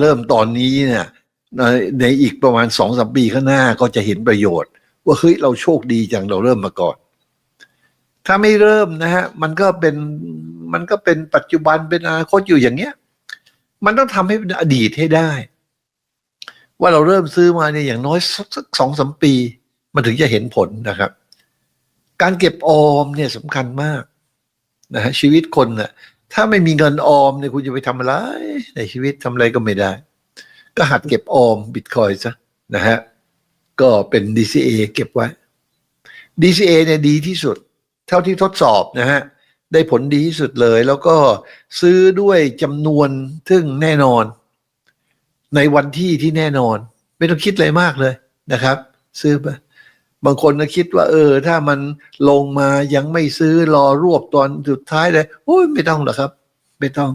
เริ่มตอนนี้เนี่ยในในอีกประมาณสองสามปีข้างหน้าก็จะเห็นประโยชน์ ว่าเฮ้ยเราโชคดีจังเราเริ่มมาก่อน ถ้าไม่เริ่มนะฮะมันก็เป็นมันก็เป็นปัจจุบันเป็นอนาคตอยู่อย่างเงี้ย มันต้องทำให้เป็นอดีตให้ได้ ว่าเราเริ่มซื้อมาเนี่ยอย่างน้อยสักสองสามปี มันถึงจะเห็นผลนะครับ การเก็บออมเนี่ยสำคัญมากนะฮะชีวิตคนน่ะ ถ้าไม่มีเงินออมเนี่ยคุณจะไปทำอะไร ในชีวิตทำอะไรก็ไม่ได้ ก็หัดเก็บออมบิตคอยซะนะฮะ ก็เป็น DCA เก็บไว้ DCA เนี่ยดีที่สุด เท่าที่ทดสอบนะฮะ ได้ผลดีที่สุดเลย แล้วก็ซื้อด้วยจำนวนซึ่งแน่นอน ในวันที่ที่แน่นอน ไม่ต้องคิดอะไรมากเลยนะครับ ซื้อไป บางคนก็คิดว่า เออ ถ้ามันลงมายังไม่ซื้อรอรวบตอนสุดท้ายเลยโอ้ยไม่ต้องหรอกครับ ไม่ต้อง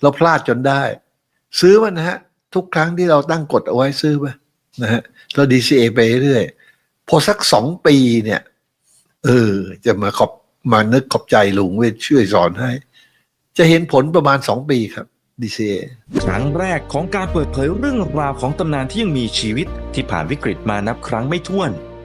เราพลาดจนได้ ซื้อมันนะฮะ ทุกครั้งที่เราตั้งกฎเอาไว้ซื้อไปนะฮะเรา DCA ไปเรื่อยพอสักสองปีเนี่ย เออ จะมาขอบมานึกขอบใจลุงเวทช่วยสอนให้ จะเห็นผลประมาณสองปีครับ DCA ครั้งแรกของการเปิดเผยเรื่องราวของตำนานที่ยังมีชีวิตที่ผ่านวิกฤตมานับครั้งไม่ถ้วน